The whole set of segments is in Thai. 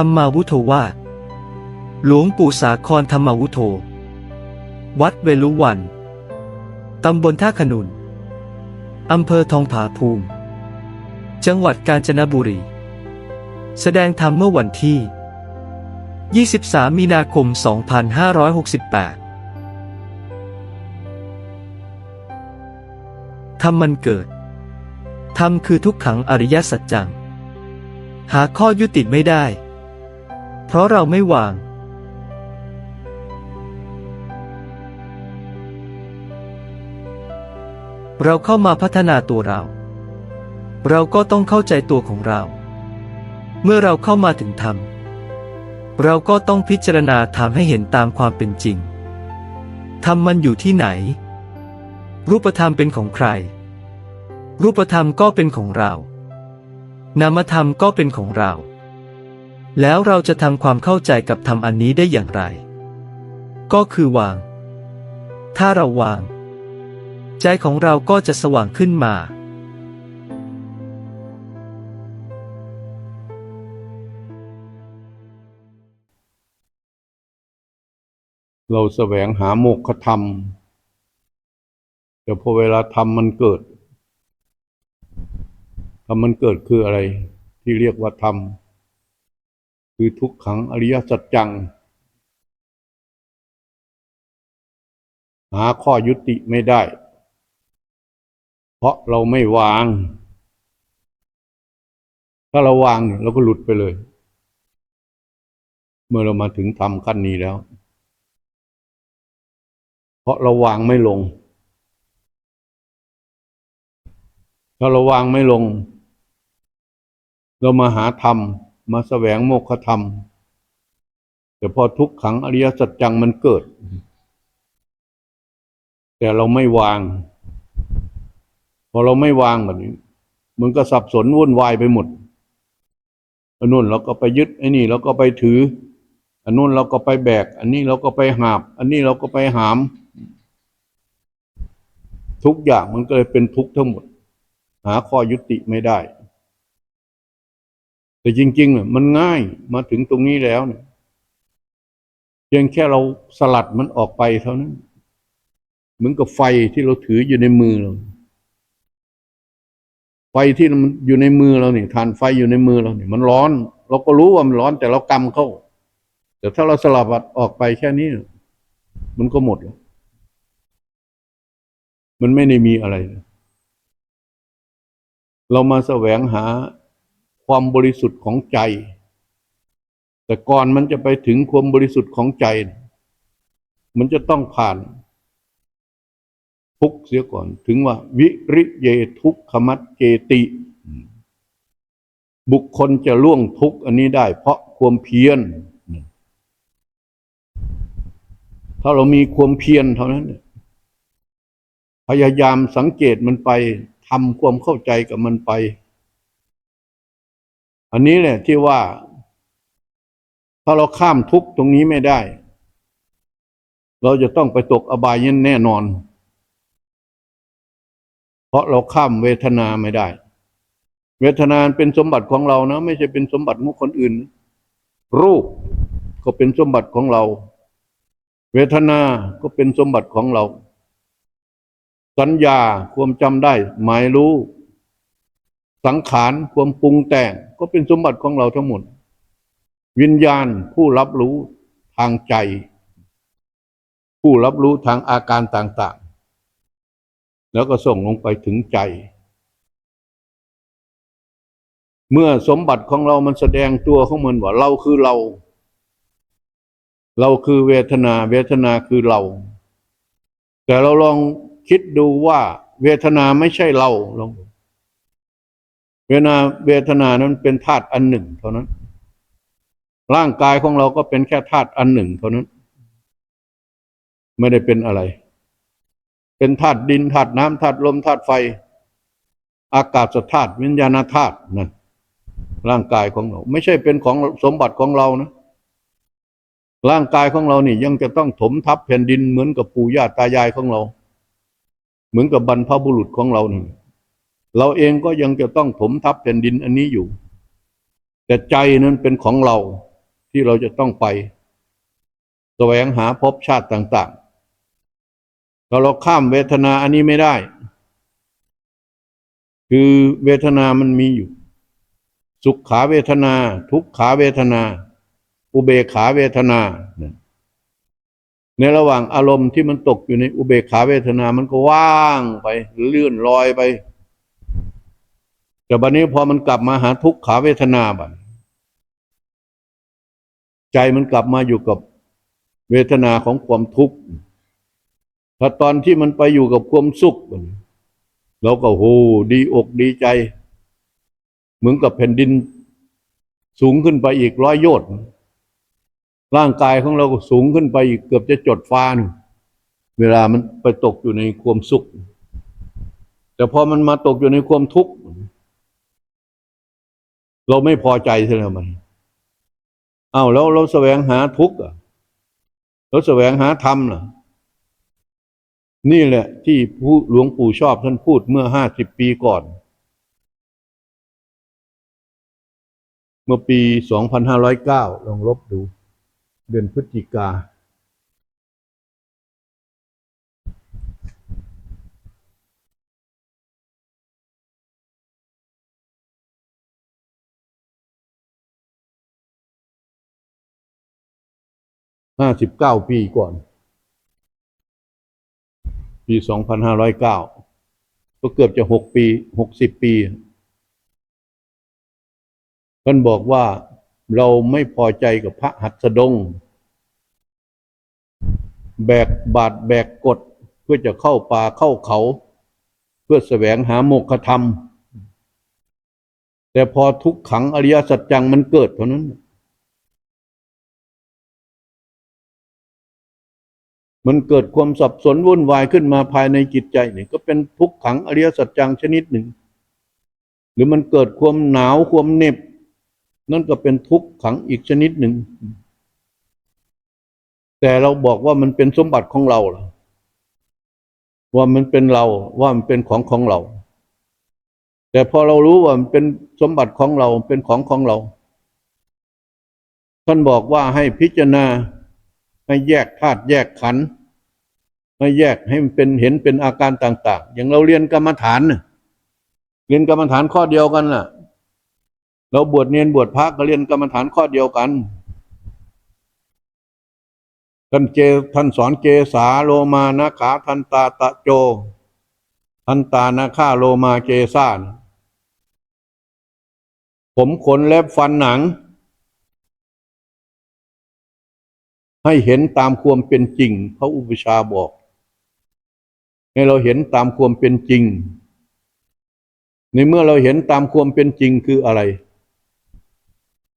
ธรรมาวุโธวาหลวงปู่สาครธรรมาวุโธ วัดเวลุวัน ตำบลท่าขนุน อำเภอทองผาภูมิ จังหวัดกาญจนบุรี แสดงธรรมเมื่อวันที่ 23 มีนาคม 2568 ธรรมมันเกิด ธรรมคือทุกขังอริยสัจจัง หาข้อยุติไม่ได้ เพราะเราไม่วาง เราเข้ามาพัฒนาตัวเรา เราก็ต้องเข้าใจตัวของเรา เมื่อเราเข้ามาถึงธรรม เราก็ต้องพิจารณาธรรมให้เห็นตามความเป็นจริง ธรรมมันอยู่ที่ไหน รูปธรรมเป็นของใคร รูปธรรมก็เป็นของเรา นามธรรมก็เป็นของเรา แล้วเราจะทำความเข้าใจกับธรรมอันนี้ได้อย่างไร ก็คือวาง ถ้าเราวาง ใจของเราก็จะสว่างขึ้นมา เราแสวงหาโมกขธรรม แต่พอเวลาทำมันเกิดทำมันเกิดคืออะไรที่เรียกว่าธรรม คือทุกขังอริยสัจจัง หาข้อยุติไม่ได้ เพราะเราไม่วาง ถ้าเราวางเนี่ยเราก็หลุดไปเลย เมื่อเรามาถึงธรรมขั้นนี้แล้ว เพราะเราวางไม่ลง ถ้าเราวางไม่ลง เรามาหาธรรม มาแสวงโมกขธรรม แต่พอทุกขังอริยสัจจังมันเกิด แต่เราไม่วาง พอเราไม่วางแบบนี้ มันก็สับสนวุ่นวายไปหมดอันนู้นเราก็ไปยึดไอ้นี่เราก็ไปถือ อันนู้นเราก็ไปแบก อันนี้เราก็ไปหาบ อันนี้เราก็ไปหาม ทุกอย่างมันก็เลยเป็นทุกข์ทั้งหมด หาข้อยุติไม่ได้ แต่จริงๆเนี่ยมันง่ายมาถึงตรงนี้แล้วเนี่ยเพียงแค่เราสลัดมันออกไปเท่านั้น เหมือนกับไฟที่เราถืออยู่ในมือเรา ไฟที่มันอยู่ในมือเราเนี่ยทานไฟอยู่ในมือเราเนี่ยมันร้อน เราก็รู้ว่ามันร้อนแต่เรากำเข้า แต่ถ้าเราสลัดออกไปแค่นี้ มันก็หมดแล้วมันไม่ได้มีอะไร เรามาแสวงหา ความบริสุทธิ์ของใจ แต่ก่อนมันจะไปถึงความบริสุทธิ์ของใจ มันจะต้องผ่านทุกเสียก่อนถึงว่า วิริเยทุกขมัดเจติ บุคคลจะล่วงทุกข์อันนี้ได้ เพราะความเพียร ถ้าเรามีความเพียรเท่านั้น พยายามสังเกตมันไปทำความเข้าใจกับมันไป อันนี้แหละที่ว่า ถ้าเราข้ามทุกตรงนี้ไม่ได้ เราจะต้องไปตกอบายแน่นอน เพราะเราข้ามเวทนาไม่ได้ เวทนาเป็นสมบัติของเรานะ ไม่ใช่เป็นสมบัติของคนอื่น รูปก็เป็นสมบัติของเรา เวทนาก็เป็นสมบัติของเรา สัญญาความจำได้ หมายรู้ สังขารความปรุงแต่งก็เป็นสมบัติของเราทั้งหมด วิญญาณผู้รับรู้ทางใจ ผู้รับรู้ทางอาการต่างๆ แล้วก็ส่งลงไปถึงใจ เมื่อสมบัติของเรามันแสดงตัวของมันว่า เราคือเรา เราคือเวทนา เวทนาคือเรา แต่เราลองคิดดูว่า เวทนาไม่ใช่เราลอง เวทนาเวทนานั้นเป็นธาตุอันหนึ่งเท่านั้น ร่างกายของเราก็เป็นแค่ธาตุอันหนึ่งเท่านั้น ไม่ได้เป็นอะไร เป็นธาตุดินธาตุน้ำธาตุลมธาตุไฟ อากาศธาตุวิญญาณธาตุนั่นร่างกายของเรา ไม่ใช่เป็นของสมบัติของเรานะ ร่างกายของเรานี่ยังจะต้องถมทับแผ่นดินเหมือนกับปู่ย่าตายายของเรา เหมือนกับบรรพบุรุษของเรานี่ เราเองก็ยังจะต้องถมทับแผ่นดินอันนี้อยู่ แต่ใจนั้นเป็นของเราที่เราจะต้องไปแสวงหาภพชาติต่างๆเราเราข้ามเวทนาอันนี้ไม่ได้ คือเวทนามันมีอยู่ สุขขาเวทนา ทุกขาเวทนา อุเบกขาเวทนา ในระหว่างอารมณ์ที่มันตกอยู่ในอุเบกขาเวทนามันก็ว่างไปเลื่อนลอยไป แต่บัดนี้พอมันกลับมาหาทุกขาเวทนาบัดใจมันกลับมาอยู่กับเวทนาของความทุกข์ถ้าตอนที่มันไปอยู่กับความสุขบัดเราก็โหดีอกดีใจ เหมือนกับแผ่นดิน สูงขึ้นไปอีกร้อยโยชน์ร่างกายของเราก็สูงขึ้นไปอีกเกือบจะจดฟ้าหนึ่งเวลามันไปตกอยู่ในความสุข แต่พอมันมาตกอยู่ในความทุกข์ เราไม่พอใจใช่ไหมมันอ้าวแล้วเราแสวงหาทุกข์อะเราแสวงหาธรรมล่ะนี่แหละ ที่ผู้หลวงปู่ชอบท่านพูดเมื่อห้าสิบปีก่อน เมื่อปีสองพันห้าร้อยเก้าลองลบดู เดือนพฤศจิกา ห้าสิบเก้าปีก่อน ปีสองพันห้าร้อยเก้าก็เกือบจะหกปีหกสิบปีท่านบอกว่าเราไม่พอใจกับพระหัตถดง แบกบาดแบกกฎเพื่อจะเข้าป่าเข้าเขา เพื่อแสวงหาโมกขธรรม แต่พอทุกขังอริยสัจจังมันเกิดเท่านั้น มันเกิดความสับสนวุ่นวายขึ้นมาภายในจิตใจนี่ก็เป็นทุกขังอริยสัจจังชนิดหนึ่ง หรือมันเกิดความหนาวความเหน็บ นั่นก็เป็นทุกขังอีกชนิดหนึ่ง แต่เราบอกว่ามันเป็นสมบัติของเราเหรอว่ามันเป็นเราว่ามันเป็นของของเรา แต่พอเรารู้ว่ามันเป็นสมบัติของเราเป็นของของเรา ท่านบอกว่าให้พิจารณา ให้แยกธาตุแยกขันธ์ให้แยกให้มันเป็นเห็นเป็นอาการต่าง ๆ อย่างเราเรียนกรรมฐานน่ะเรียนกรรมฐานข้อเดียวกันล่ะ เราบวชเนียนบวชพระก็เรียนกรรมฐานข้อเดียวกันท่านเจท่านสอนเกสาโลมานะขาทันตาตะโจ ทันตานาคาโลมาเกซานผมขนเล็บฟันหนัง ให้เห็นตามความเป็นจริง พระอุปชฌาย์บอกให้เราเห็นตามความเป็นจริง ในเมื่อเราเห็นตามความเป็นจริงคืออะไร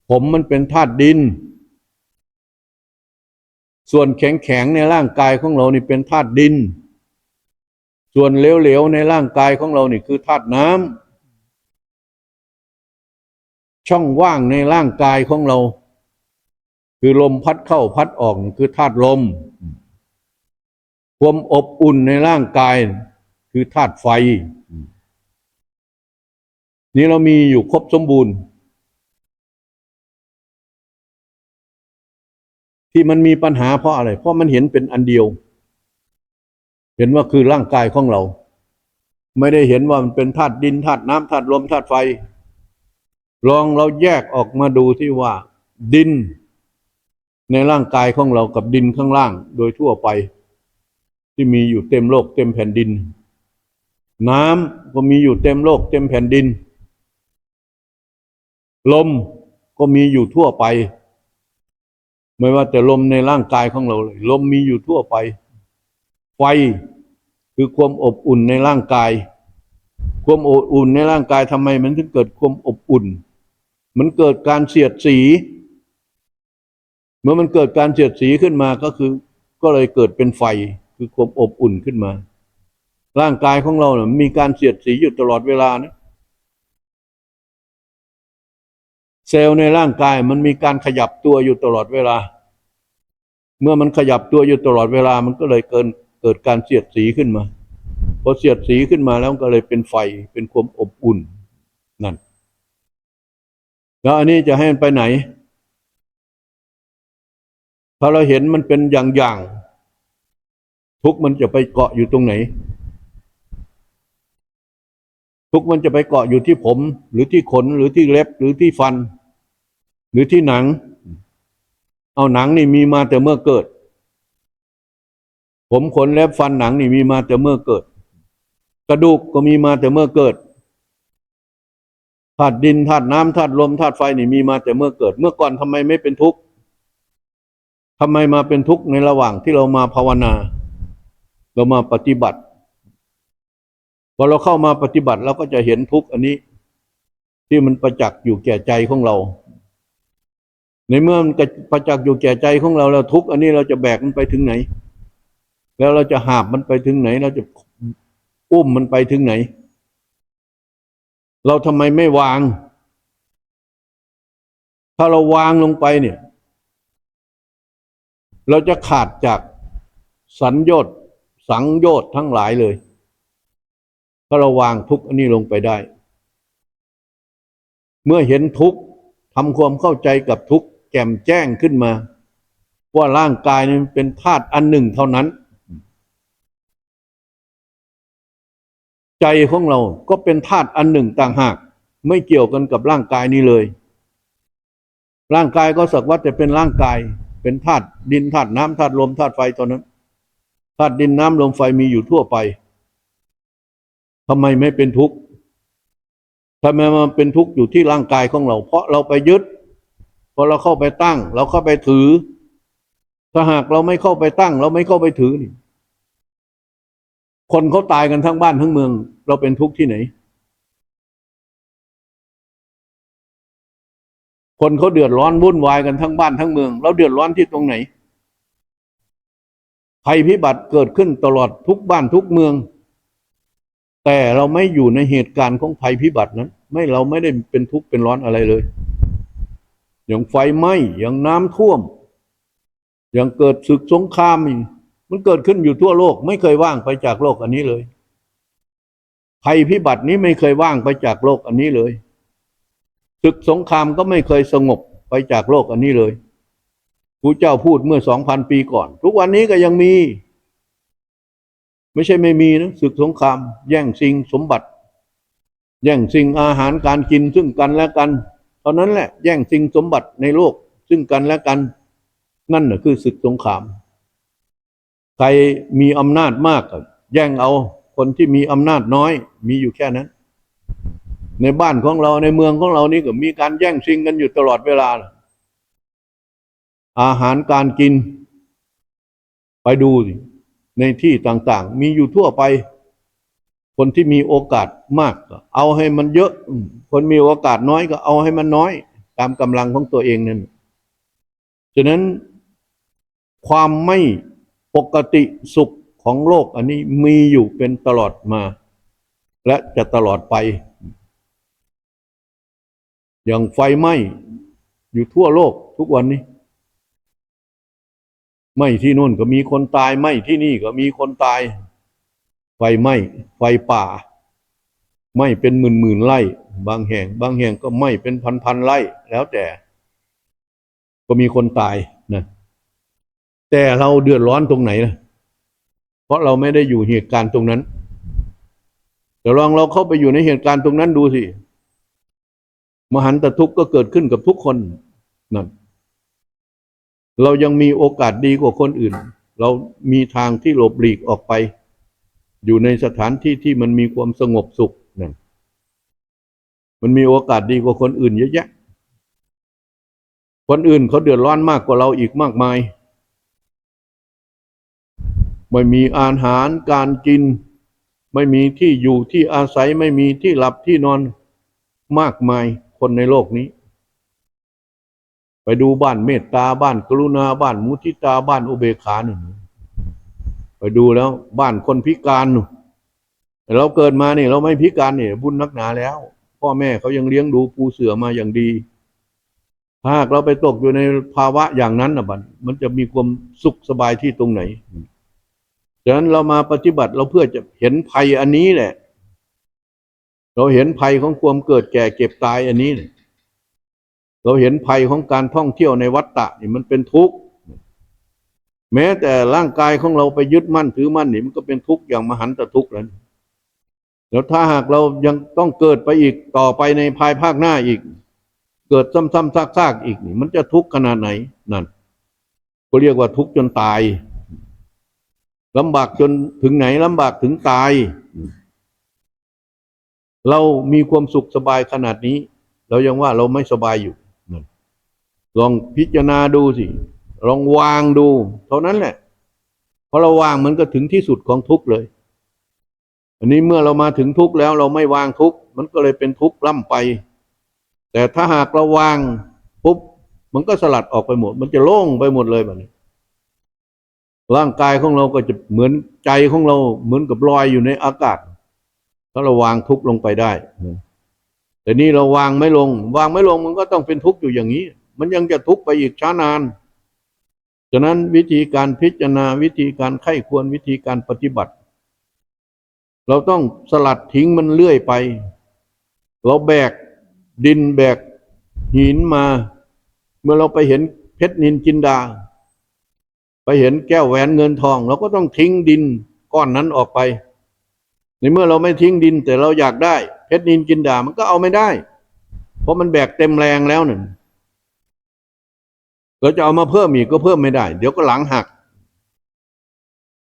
ผมมันเป็นธาตุดิน ส่วนแข็งแข็งๆในร่างกายของเรานี่เป็นธาตุดิน ส่วนเหลวๆในร่างกายของเรานี่คือธาตุน้ำช่องว่างในร่างกายของเรา คือลมพัดเข้าพัดออกคือธาตุลม ความอบอุ่นในร่างกาย คือธาตุไฟ นี่เรามีอยู่ครบสมบูรณ์ ที่มันมีปัญหาเพราะอะไร เพราะมันเห็นเป็นอันเดียว เห็นว่าคือร่างกายของเรา ไม่ได้เห็นว่ามันเป็นธาตุดินธาตุน้ำธาตุลมธาตุไฟ ลองเราแยกออกมาดูที่ว่า ดิน ในร่างกายของเรากับดินข้างล่างโดยทั่วไป ที่มีอยู่เต็มโลกเต็มแผ่นดิน น้ำก็มีอยู่เต็มโลกเต็มแผ่นดิน ลมก็มีอยู่ทั่วไป ไม่ว่าแต่ลมในร่างกายของเราเลย ลมมีอยู่ทั่วไป ไฟคือความอบอุ่นในร่างกาย ความอบอุ่นในร่างกายทำไมมันถึงเกิดความอบอุ่น มันเกิดการเสียดสี เมื่อมันเกิดการเสียดสีขึ้นมาก็คือ ก็เลยเกิดเป็นไฟคือความอบอุ่นขึ้นมา ร่างกายของเราเนี่ยมีการเสียดสีอยู่ตลอดเวลานะเซลล์ในร่างกายมันมีการขยับตัวอยู่ตลอดเวลา เมื่อมันขยับตัวอยู่ตลอดเวลามันก็เลยเกินเกิดการเสียดสีขึ้นมาพอเสียดสีขึ้นมาแล้วก็เลยเป็นไฟเป็นความอบอุ่นนั่น แล้วอันนี้จะให้มันไปไหน ถ้าเราเห็นมันเป็นอย่างๆทุกมันจะไปเกาะอยู่ตรงไหน ทุกมันจะไปเกาะอยู่ที่ผม หรือที่ขนหรือที่เล็บหรือที่ฟัน หรือที่หนัง เอาหนังนี่มีมาแต่เมื่อเกิด ผมขนเล็บฟันหนังนี่มีมาแต่เมื่อเกิด กระดูกก็มีมาแต่เมื่อเกิดธาตุดินธาตุน้ำธาตุลมธาตุไฟนี่มีมาแต่เมื่อเกิด เมื่อก่อนทำไมไม่เป็นทุกข์ ทำไมมาเป็นทุกข์ในระหว่างที่เรามาภาวนา เรามาปฏิบัติ พอเราเข้ามาปฏิบัติเราก็จะเห็นทุกข์อันนี้ ที่มันประจักษ์อยู่แก่ใจของเรา ในเมื่อมันประจักษ์อยู่แก่ใจของเราแล้วทุกข์อันนี้เราจะแบกมันไปถึงไหน แล้วเราจะหาบมันไปถึงไหน เราจะอุ้มมันไปถึงไหน เราทำไมไม่วาง ถ้าเราวางลงไปเนี่ย เราจะขาดจากสัญญชน์สังโยชน์ทั้งหลายเลยถ้าเราวางทุกข์อันนี้ลงไปได้ เมื่อเห็นทุกข์ทำความเข้าใจกับทุกข์แจ่มแจ้งขึ้นมา ว่าร่างกายนี้เป็นธาตุอันหนึ่งเท่านั้น ใจของเราก็เป็นธาตุอันหนึ่งต่างหาก ไม่เกี่ยวกันกับร่างกายนี้เลย ร่างกายก็สักว่าจะเป็นร่างกาย เป็นธาตุดินธาตุน้ำธาตุลมธาตุไฟตอนนั้นธาตุดินน้ำลมไฟมีอยู่ทั่วไปทำไมไม่เป็นทุกข์ทำไมมันเป็นทุกข์อยู่ที่ร่างกายของเรา เพราะเราไปยึดพอเราเข้าไปตั้ง เราเข้าไปถือ ถ้าหากเราไม่เข้าไปตั้ง เราไม่เข้าไปถือนี่คนเขาตายกันทั้งบ้านทั้งเมือง เราเป็นทุกข์ที่ไหน คนเขาเดือดร้อนวุ่นวายกันทั้งบ้านทั้งเมืองเราเดือดร้อนที่ตรงไหนภัยพิบัติเกิดขึ้นตลอดทุกบ้านทุกเมือง แต่เราไม่อยู่ในเหตุการณ์ของภัยพิบัตินั้น ไม่เราไม่ได้เป็นทุกข์เป็นร้อนอะไรเลย อย่างไฟไหม้อย่างน้ำท่วม อย่างเกิดศึกสงครามมันเกิดขึ้นอยู่ทั่วโลก ไม่เคยว่างไปจากโลกอันนี้เลยภัยพิบัตินี้ไม่เคยว่างไปจากโลกอันนี้เลย ศึกสงครามก็ไม่เคยสงบไปจากโลกอันนี้เลยพระเจ้าพูดเมื่อสองพันปีก่อน ทุกวันนี้ก็ยังมี ไม่ใช่ไม่มีนะศึกสงคราม แย่งสิ่งสมบัติ แย่งสิ่งอาหารการกินซึ่งกันและกันเท่านั้นแหละ แย่งสิ่งสมบัติในโลกซึ่งกันและกัน นั่นแหะคือศึกสงคราม ใครมีอำนาจมากแย่งเอาคนที่มีอำนาจน้อย มีอยู่แค่นั้น ในบ้านของเราในเมืองของเรานี่ก็มีการแย่งชิงกันอยู่ตลอดเวลา อาหารการกิน ไปดูสิในที่ต่างๆ มีอยู่ทั่วไป คนที่มีโอกาสมากก็เอาให้มันเยอะ คนมีโอกาสน้อยก็เอาให้มันน้อย ตามกำลังของตัวเองนั่นฉะนั้นความไม่ปกติสุขของโลกอันนี้มีอยู่เป็นตลอดมา และจะตลอดไป อย่างไฟไหม้อยู่ทั่วโลกทุกวันนี้ไหม้ที่นู่นก็มีคนตายไหม้ที่นี่ก็มีคนตาย ไฟไหม้ไฟป่าไหม้เป็นหมื่นหมื่นไร่ บางแห่ง บางแห่งก็ไหม้เป็นพันพันไร่ แล้วแต่ ก็มีคนตายนะแต่เราเดือดร้อนตรงไหนนะเพราะเราไม่ได้อยู่เหตุการณ์ตรงนั้นแต่ลองเราเข้าไปอยู่ในเหตุการณ์ตรงนั้นดูสิ มหันตทุกข์ก็เกิดขึ้นกับทุกคนนั่นเรายังมีโอกาสดีกว่าคนอื่น เรามีทางที่หลบหลีกออกไป อยู่ในสถานที่ที่มันมีความสงบสุขนั่นมันมีโอกาสดีกว่าคนอื่นเยอะแยะ คนอื่นเขาเดือดร้อนมากกว่าเราอีกมากมาย ไม่มีอาหารการกิน ไม่มีที่อยู่ที่อาศัยไม่มีที่หลับที่นอนมากมาย คนในโลกนี้ ไปดูบ้านเมตตาบ้านกรุณาบ้านมุทิตาบ้านอุเบกขาหนึ่งไปดูแล้วบ้านคนพิการหนูแต่เราเกิดมาเนี่ยเราไม่พิการเนี่ยบุญนักหนาแล้ว พ่อแม่เขายังเลี้ยงดูปูเสือมาอย่างดีถ้าหากเราไปตกอยู่ในภาวะอย่างนั้นนะบัดมันจะมีความสุขสบายที่ตรงไหน ฉะนั้นเรามาปฏิบัติเราเพื่อจะเห็นภัยอันนี้แหละ เราเห็นภัยของความเกิดแก่เก็บตายอันนี้ เราเห็นภัยของการท่องเที่ยวในวัฏฏะนี่มันเป็นทุกข์ แม้แต่ร่างกายของเราไปยึดมั่นถือมั่นนี่มันก็เป็นทุกข์อย่างมหันตทุกข์แล้วแล้วถ้าหากเรายังต้องเกิดไปอีกต่อไปในภายภาคหน้าอีก เกิดซ้ำๆซากๆอีกนี่ มันจะทุกข์ขนาดไหนนั่นก็เรียกว่าทุกข์จนตายลำบากจนถึงไหนลำบากถึงตาย เรามีความสุขสบายขนาดนี้ เรายังว่าเราไม่สบายอยู่นั่นลองพิจารณาดูสิ ลองวางดู เท่านั้นแหละพอเราวางมันก็ถึงที่สุดของทุกข์เลย อันนี้เมื่อเรามาถึงทุกข์แล้วเราไม่วางทุกข์มันก็เลยเป็นทุกข์ล่ำไป แต่ถ้าหากเราวางปุ๊บมันก็สลัดออกไปหมด มันจะโล่งไปหมดเลยแบบนี้ร่างกายของเราก็จะเหมือนใจของเราเหมือนกับลอยอยู่ในอากาศาเราวางทุกข์ลงไปได้แต่นี่เราวางไม่ลง วางไม่ลงมันก็ต้องเป็นทุกข์อยู่อย่างนี้ มันยังจะทุกข์ไปอีกช้านานฉะนั้นวิธีการพิจารณาวิธีการไข้ควรวิธีการปฏิบัติ เราต้องสลัดทิ้งมันเลื่อยไป เราแบกดินแบกหินมา เมื่อเราไปเห็นเพชรนินจินดา ไปเห็นแก้วแหวนเงินทอง เราก็ต้องทิ้งดินก้อนนั้นออกไป ในเมื่อเราไม่ทิ้งดินแต่เราอยากได้ เพชรนินจินดามันก็เอาไม่ได้ เพราะมันแบกเต็มแรงแล้วหนึ่งเราจะเอามาเพิ่มอีกก็เพิ่มไม่ได้ เดี๋ยวก็หลังหัก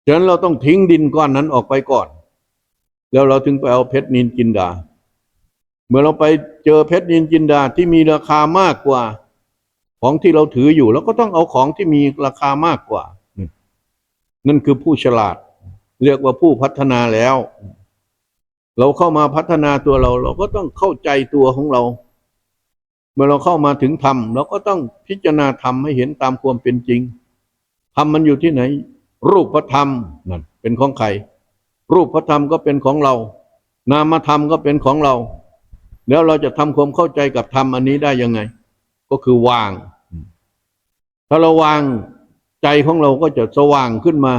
ฉะนั้นเราต้องทิ้งดินก้อนนั้นออกไปก่อน แล้วเราถึงไปเอาเพชรนินจินดา เมื่อเราไปเจอเพชรนินจินดาที่มีราคามากกว่า ของที่เราถืออยู่เราก็ต้องเอาของที่มีราคามากกว่า นั่นคือผู้ฉลาด เรียกว่าผู้พัฒนาแล้ว เราเข้ามาพัฒนาตัวเรา เราก็ต้องเข้าใจตัวของเรา เมื่อเราเข้ามาถึงธรรมเราก็ต้องพิจารณาธรรมให้เห็นตามความเป็นจริงธรรมมันอยู่ที่ไหน รูปธรรมนั่นเป็นของใครรูปธรรมก็เป็นของเรา นามธรรมก็เป็นของเรา แล้วเราจะทำความเข้าใจกับธรรมอันนี้ได้ยังไง ก็คือวาง ถ้าเราวางใจของเราก็จะสว่างขึ้นมา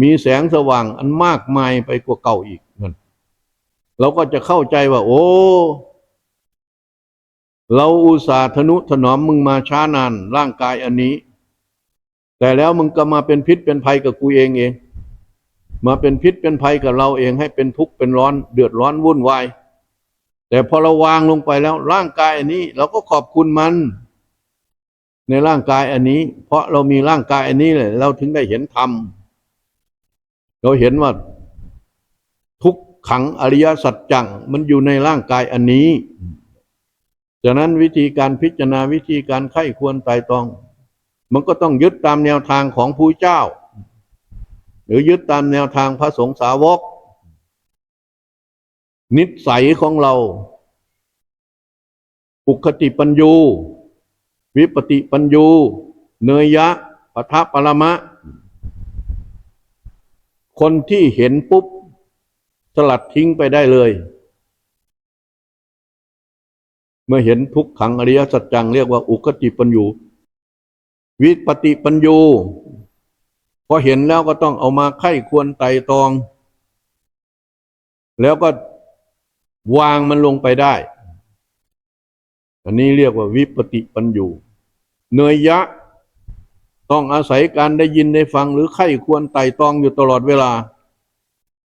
มีแสงสว่างอันมากมายไปกว่าเก่าอีกนั่นเราก็จะเข้าใจว่า โอ้ เราอุตส่าห์ทนุถนอมมึงมาช้านานร่างกายอันนี้ แต่แล้วมึงก็มาเป็นพิษเป็นภัยกับกูเองเอง มาเป็นพิษเป็นภัยกับเราเองให้เป็นทุกข์เป็นร้อน เดือดร้อนวุ่นวายแต่พอเราวางลงไปแล้วร่างกายอันนี้ เราก็ขอบคุณมัน ในร่างกายอันนี้ เพราะเรามีร่างกายอันนี้เลยเราถึงได้เห็นธรรม เราเห็นว่าทุกขังอริยสัจจัง มันอยู่ในร่างกายอันนี้จากนั้นวิธีการพิจารณาวิธีการไข้ควรไตรตรอง มันก็ต้องยึดตามแนวทางของผู้เจ้า หรือยึดตามแนวทางพระสงฆ์สาวก นิสัยของเรา ปุคติปัญญู วิปติปัญญู เนยยะปะทะปรมะ คนที่เห็นปุ๊บ สลัดทิ้งไปได้เลย เมื่อเห็นทุกขังอริยสัจจังเรียกว่าอุคติปัญญูวิปติปัญญูพอเห็นแล้วก็ต้องเอามาไข้ควรไตรตอง แล้วก็วางมันลงไปได้ อันนี้เรียกว่าวิปติปัญญูเนยยะ ต้องอาศัยการได้ยินได้ฟังหรือไข้ควรไต่ตรองอยู่ตลอดเวลา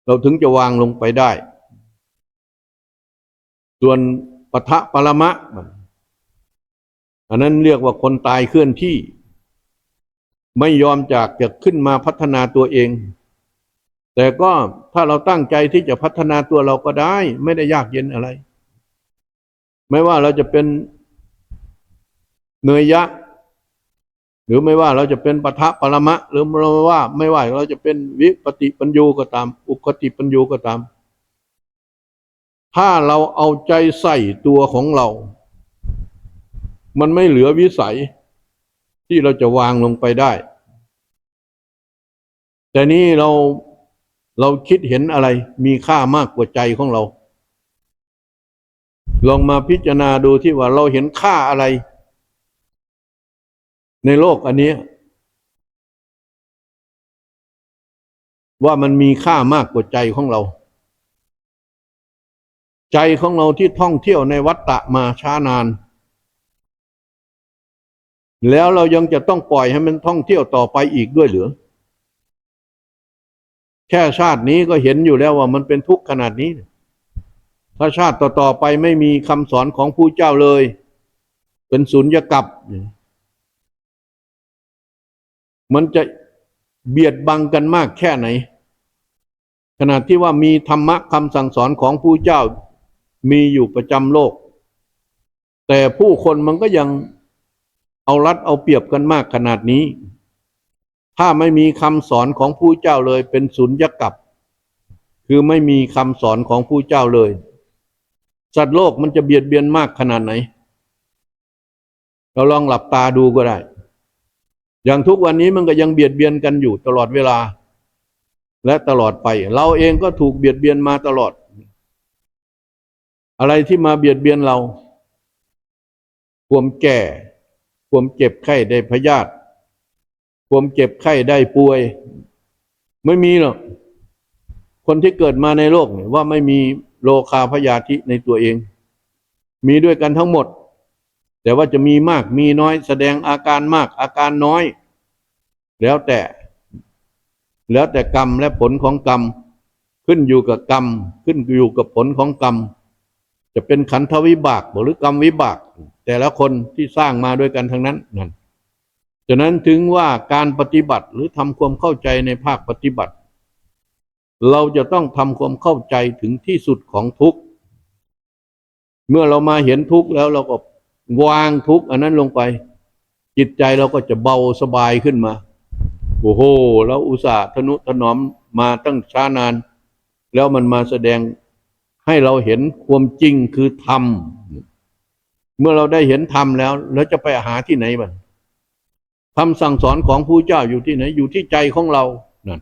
เราถึงจะวางลงไปได้ ส่วนปะทะปรมะมันอันนั้นเรียกว่าคนตายเคลื่อนที่ ไม่ยอมจากจะขึ้นมาพัฒนาตัวเอง แต่ก็ถ้าเราตั้งใจที่จะพัฒนาตัวเราก็ได้ ไม่ได้ยากเย็นอะไร ไม่ว่าเราจะเป็นเนยยะ รือไม่ว่าเราจะเป็นปะทะปรมะ หรือเราว่า ไม่ว่าเราจะเป็นวิปติปัญญูก็ตาม อุคติปัญญูก็ตาม ถ้าเราเอาใจใส่ตัวของเรา มันไม่เหลือวิสัยที่เราจะวางลงไปได้ แต่นี้เราเราคิดเห็นอะไรมีค่ามากกว่าใจของเรา ลองมาพิจารณาดูที่ว่าเราเห็นค่าอะไร ในโลกอันนี้ ว่ามันมีค่ามากกว่าใจของเรา ใจของเราที่ท่องเที่ยวในวัฏฏะมาช้านาน แล้วเรายังจะต้องปล่อยให้มันท่องเที่ยวต่อไปอีกด้วยหรือแค่ชาตินี้ก็เห็นอยู่แล้วว่ามันเป็นทุกข์ขนาดนี้ ถ้าชาติต่อๆไปไม่มีคำสอนของผู้เจ้าเลย เป็นสุญญกับ มันจะเบียดบังกันมากแค่ไหนขนาดที่ว่ามีธรรมะคำสั่งสอนของผู้เจ้ามีอยู่ประจำโลก แต่ผู้คนมันก็ยังเอารัดเอาเปรียบกันมากขนาดนี้ ถ้าไม่มีคำสอนของผู้เจ้าเลยเป็นสุญญกับ คือไม่มีคำสอนของผู้เจ้าเลย สัตว์โลกมันจะเบียดเบียนมากขนาดไหน เราลองหลับตาดูก็ได้ อย่างทุกวันนี้มันก็ยังเบียดเบียนกันอยู่ตลอดเวลา และตลอดไป เราเองก็ถูกเบียดเบียนมาตลอด อะไรที่มาเบียดเบียนเรา ความแก่ ความเจ็บไข้ได้พยาธิความเจ็บไข้ได้ป่วย ไม่มีหรอกคนที่เกิดมาในโลกเนี่ยว่าไม่มีโลคาพยาธิในตัวเอง มีด้วยกันทั้งหมด แต่ว่าจะมีมากมีน้อยแสดงอาการมากอาการน้อย แล้วแต่ แล้วแต่กรรมและผลของกรรม ขึ้นอยู่กับกรรม ขึ้นอยู่กับผลของกรรม จะเป็นขันธวิบากหรือกรรมวิบาก แต่ละคนที่สร้างมาด้วยกันทั้งนั้นนั่นฉะนั้นถึงว่าการปฏิบัติหรือทำความเข้าใจในภาคปฏิบัติ เราจะต้องทำความเข้าใจถึงที่สุดของทุกข์เมื่อเรามาเห็นทุกข์แล้วเราก็ วางทุกอันนั้นลงไป จิตใจเราก็จะเบาสบายขึ้นมาโอ้โหแล้วอุตส่าห์ทนุถนอมมาตั้งช้านาน แล้วมันมาแสดงให้เราเห็นความจริงคือธรรม เมื่อเราได้เห็นธรรมแล้วเราจะไปหาที่ไหนบ้างคำสั่งสอนของผู้เจ้าอยู่ที่ไหน อยู่ที่ใจของเรานั่น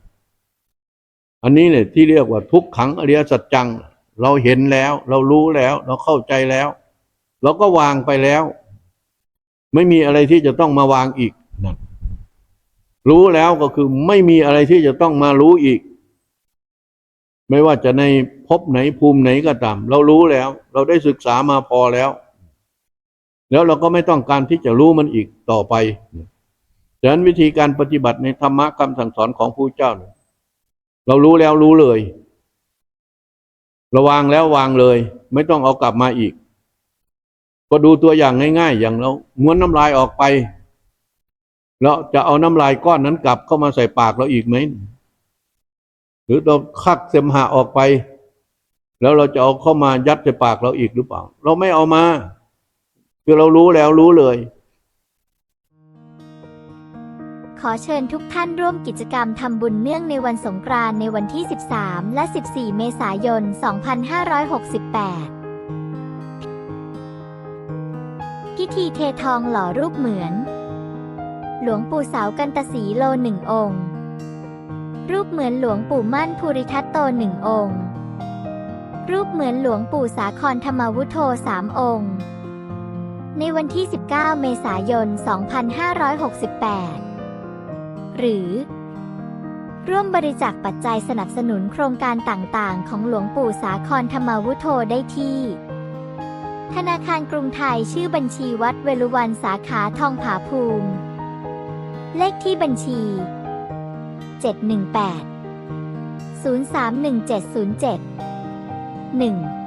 อันนี้เนี่ยที่เรียกว่าทุกขังอริยสัจจัง เราเห็นแล้ว เรารู้แล้ว เราเข้าใจแล้ว เราก็วางไปแล้ว ไม่มีอะไรที่จะต้องมาวางอีกนั่นรู้แล้วก็คือไม่มีอะไรที่จะต้องมารู้อีก ไม่ว่าจะในภพไหนภูมิไหนก็ตามเรารู้แล้ว เราได้ศึกษามาพอแล้ว แล้วเราก็ไม่ต้องการที่จะรู้มันอีกต่อไปฉะนั้นวิธีการปฏิบัติในธรรมะคำสั่งสอนของผู้เจ้าเนี่ยเรารู้แล้วรู้เลย ระวางแล้ววางเลย ไม่ต้องเอากลับมาอีก ก็ดูตัวอย่างง่ายๆ อย่างเราม้วนน้ำลายออกไป แล้วจะเอาน้ำลายก้อนนั้นกลับเข้ามาใส่ปากเราอีกไหม หรือเราคักเสมหะออกไป แล้วเราจะเอาเข้ามายัดใส่ปากเราอีกหรือเปล่า เราไม่เอามาคือเรารู้แล้วรู้เลย ขอเชิญทุกท่านร่วมกิจกรรมทำบุญเนื่องในวันสงกรานต์ในวันที่ 13 และ 14 เมษายน 2568 พิธีเททองหล่อรูปเหมือน หลวงปู่สาวกันตสีโลหนึ่งองค์ รูปเหมือนหลวงปู่มั่นภูริทัตโตหนึ่งองค์ รูปเหมือนหลวงปู่สาครธรรมวุโธสามองค์ ในวันที่ 19 เมษายน 2568 หรือ ร่วมบริจาคปัจจัยสนับสนุนโครงการต่างๆ ของหลวงปู่สาครธรรมวุโธได้ที่ ธนาคารกรุงไทยชื่อบัญชีวัดเวลุวันสาขาทองผาภูมิ เลขที่บัญชี 718 031707 1